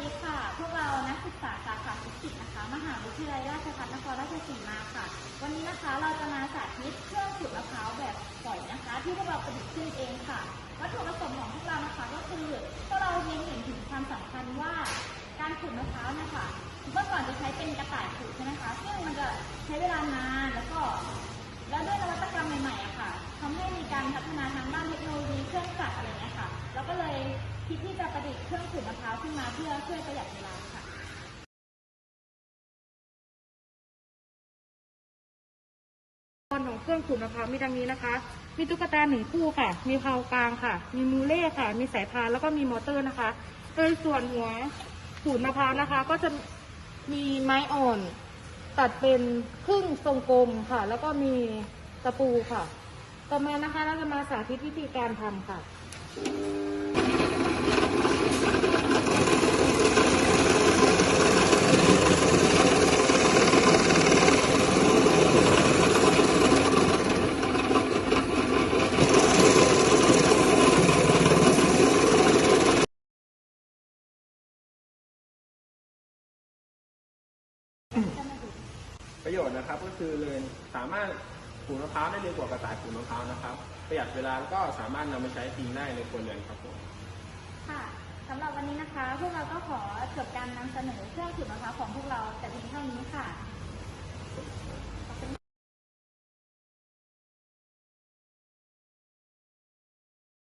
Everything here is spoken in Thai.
ดีค่ะ พวกเรานักศึกษาสาขาฟิสิกส์นะคะ มหาวิทยาลัยราชภัฏนครราชสีมาค่ะ วันนี้นะคะเราจะมาสาธิตเครื่องขุดมะพร้าวแบบปล่อยนะคะ ที่พวกเราประดิษฐ์ขึ้นเองค่ะ วัตถุประสงค์ของพวกเรานะคะก็คือพวกเราเล็นเห็นถึงความสำคัญว่าการขุดมะพร้าวนะคะเมื่อก่อนจะใช้เป็นกระต่ายขุดใช่ไหมคะ ซึ่งมันจะใช้เวลานานแล้วก็ แล้วด้วยนวัตกรรมใหม่ๆอะค่ะ ทำให้มีการพัฒนาทางด้านเทคโนโลยีเครื่องจักรอะไรเงี้ยค่ะ แล้วก็เลย คิดที่จะประดิษฐ์เครื่องขูดมะพร้าวขึ้นมาเพื่อช่วยประหยัดเวลาค่ะตอนของเครื่องขูดมะพร้าวมีดังนี้นะคะ มีตุ๊กตาหนึ่งคู่ค่ะ มีเพลากลางค่ะ มีมูเล่ค่ะ มีสายพานแล้วก็มีมอเตอร์นะคะ โดยส่วนหัวขูดมะพร้าวนะคะ ก็จะมีไม้อ่อน ตัดเป็นครึ่งทรงกลมค่ะ แล้วก็มีตะปูค่ะ ต่อมานะคะเราจะมาสาธิตวิธีการทำค่ะ ประโยชน์นะครับก็คือเลยสามารถขูดมะพร้าวได้เร็วกว่ากระต่ายขูดมะพร้าวนะครับ ประหยัดเวลาแล้วก็สามารถนำไปใช้จริงได้ในครัวเรือนครับผม ค่ะสำหรับวันนี้นะคะ พวกเราก็ขอจบการนำเสนอเครื่องขูดมะพร้าวของพวกเราแต่เพียงเท่านี้ค่ะ